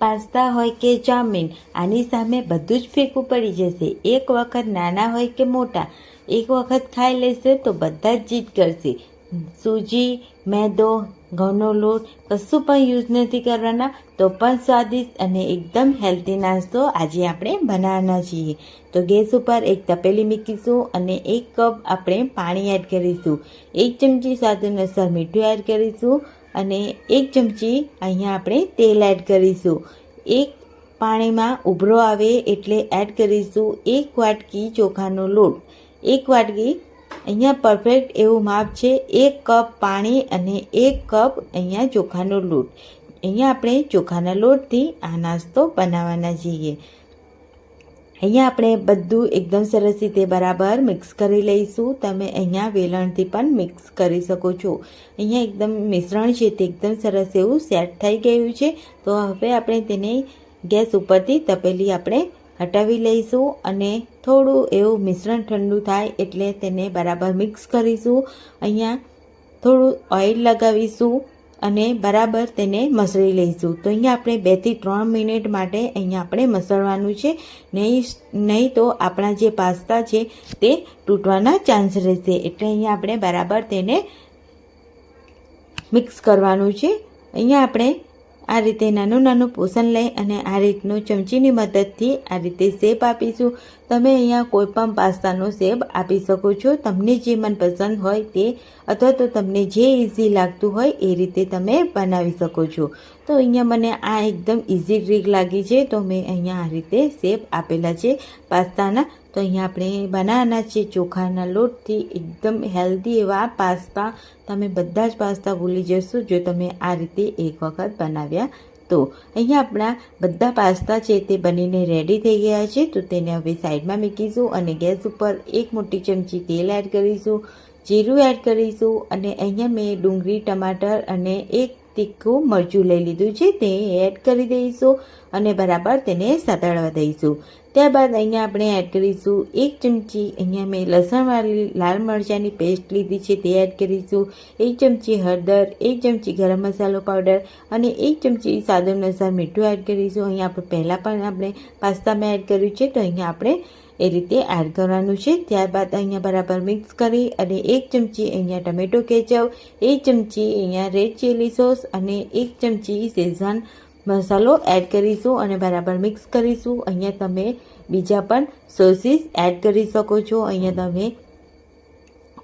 Pasta હોય કે ચાઉમીન, આની સામે બધું જ ફેંકવું પડી જશે. એક વખત નાના હોય કે મોટા, એક વખત ખાઈ લેશે તો બધા જ જીદ કરશે. સૂજી, મેદો, ઘઉંનો લોટ કશું પણ યુઝ નથી કરવાના, તો પણ સ્વાદિષ્ટ અને એકદમ હેલ્ધી નાસ્તો આજે આપણે બનાવવાના છીએ. તો ગેસ ઉપર એક તપેલી મૂકીશું અને એક કપ આપણે પાણી એડ કરીશું. એક ચમચી સ્વાદ અનુસાર મીઠું એડ કરીશું. અને એક ચમચી અહીંયા આપણે તેલ એડ કરીશું. એક પાણીમાં ઉભરો આવે એટલે એડ કરીશું એક વાટકી ચોખાનો લોટ. એક વાટકી અહીંયા પરફેક્ટ એવું માપ છે, એક કપ પાણી અને એક કપ અહીંયા ચોખાનો લોટ. અહીંયા આપણે ચોખાના લોટથી આ નાસ્તો બનાવવાના છીએ. અહીંયા આપણે બધું એકદમ સરસ રીતે બરાબર મિક્સ કરી લઈશું. તમે અહીંયા વેલણથી પણ મિક્સ કરી શકો છો. અહીંયા એકદમ મિશ્રણ છે તે એકદમ સરસ એવું સેટ થઈ ગયું છે. તો હવે આપણે તેને ગેસ ઉપરથી તપેલી આપણે હટાવી લઈશું અને થોડું એવું મિશ્રણ ઠંડુ થાય એટલે તેને બરાબર મિક્સ કરીશું. અહીંયા થોડું ઓઇલ લગાવીશું. અને બરાબર તેને મસળી લઈશું. તો અહીંયા આપણે બેથી ત્રણ મિનિટ માટે અહીંયા આપણે મસળવાનું છે. નહીં નહીં તો આપણા જે પાસ્તા છે તે તૂટવાના ચાન્સ રહેશે. એટલે અહીંયા આપણે બરાબર તેને મિક્સ કરવાનું છે. અહીંયા આપણે આ રીતે નાનું નાનું પોષણ લઈ અને આ રીતનું ચમચીની મદદથી આ રીતે શેપ આપીશું. તમે અહીંયા કોઈ પણ પાસ્તાનો શેપ આપી શકો છો. તમને જે મનપસંદ હોય તે, અથવા તો તમને જે ઇઝી લાગતું હોય એ રીતે તમે બનાવી શકો છો. તો અહીંયા મને આ એકદમ ઇઝી ટ્રીક લાગી છે. તો મેં અહીંયા આ રીતે શેપ આપેલા છે પાસ્તાના. તો અહીંયા આપણે બનાવવાના છે ચોખાના લોટથી એકદમ હેલ્ધી એવા પાસ્તા. તમે બધા જ પાસ્તા ભૂલી જશો જો તમે આ રીતે એક વખત બનાવ્યા તો. અહીંયા આપણા બધા પાસ્તા છે તે બનીને રેડી થઈ ગયા છે, તો તેને હવે સાઈડમાં મૂકીશું અને ગેસ ઉપર એક મોટી ચમચી તેલ એડ કરીશું, જીરું એડ કરીશું અને અહીંયા મેં ડુંગળી, ટમાટર અને એક તીખું મરચું લઈ લીધું છે, તે એડ કરી દઈશું અને બરાબર તેને સાતળવા દઈશું. ત્યારબાદ અહીંયા આપણે એડ કરીશું એક ચમચી, અહીંયા મેં લસણવાળી લાલ મરચાંની પેસ્ટ લીધી છે, તે એડ કરીશું. એક ચમચી હળદર, એક ચમચી ગરમ મસાલો પાવડર અને એક ચમચી સાદો અનુસાર મીઠું એડ કરીશું. અહીંયા આપણે પહેલાં પણ આપણે પાસ્તામાં એડ કર્યું છે, તો અહીંયા આપણે એ રીતે એડ કરવાનું છે. ત્યારબાદ અહીંયા બરાબર મિક્સ કરી અને એક ચમચી અહીંયા ટમેટો કેચઅપ એક ચમચી અહીંયા રેડ ચીલી સોસ અને એક ચમચી શેઝવાન મસાલો એડ કરીશું અને બરાબર મિક્સ કરીશું. અહીંયા તમે બીજા પણ સોસીસ એડ કરી શકો છો. અહીંયા તમે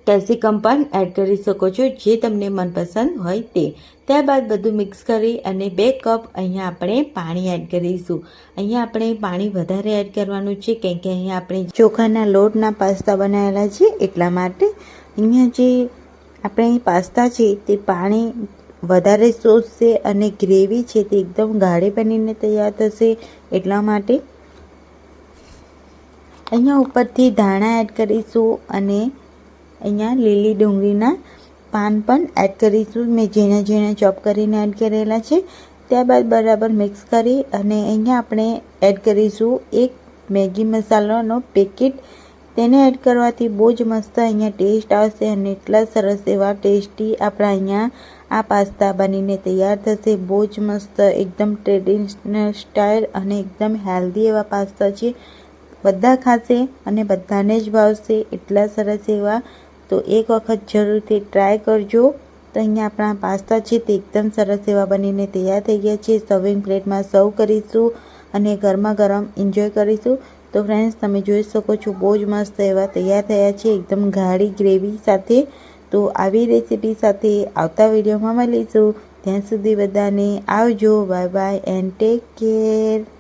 કેપ્સિકમ પણ એડ કરી શકો છો જે તમને મનપસંદ હોય તે. ત્યારબાદ બધું મિક્સ કરી અને બે કપ અહીંયા આપણે પાણી એડ કરીશું. અહીંયા આપણે પાણી વધારે એડ કરવાનું છે કેમ કે અહીંયા આપણે ચોખાના લોટના પાસ્તા બનાવેલા છે એટલા માટે. અહીંયા જે આપણે પાસ્તા છે તે પાણી વધારે શોષશે અને ગ્રેવી છે તે એકદમ ગાઢી બનીને તૈયાર થશે એટલા માટે. અહીંયા ઉપરથી ધાણા એડ કરીશું અને અહીંયા લીલી ડુંગળીના પાન પણ એડ કરીશું. મેં ઝીણા ઝીણા ચોપ કરીને એડ કરેલા છે. ત્યારબાદ બરાબર મિક્સ કરી અને અહીંયા આપણે એડ કરીશું એક મેગી મસાલાનો પેકેટ તેને એડ કરવાથી બહુ જ મસ્ત અહીંયા ટેસ્ટ આવશે અને એટલા સરસ એવા ટેસ્ટી આપણા અહીંયા આ પાસ્તા બનીને તૈયાર થશે. બહુ જ મસ્ત, એકદમ ટ્રેડિશનલ સ્ટાઇલ અને એકદમ હેલ્ધી એવા પાસ્તા છે. બધા ખાશે અને બધાને જ ભાવશે. એટલા સરસ એવા તો એક વખત જરૂરથી ટ્રાય કરજો. તો અહીંયા આપણા પાસ્તા છે તે એકદમ સરસ એવા બનીને તૈયાર થઈ ગયા છે. સર્વિંગ પ્લેટમાં સર્વ કરીશું અને ગરમા ગરમ એન્જોય કરીશું. તો ફ્રેન્ડ્સ તમે જોઈ શકો છો બહુ જ મસ્ત એવા તૈયાર થયા છે. એકદમ ગાઢી ગ્રેવી સાથે. તો આવી રેસીપી સાથે આવતા વિડીયોમાં મળીશું. ત્યાં સુધી બધાને આવજો. Bye bye and take care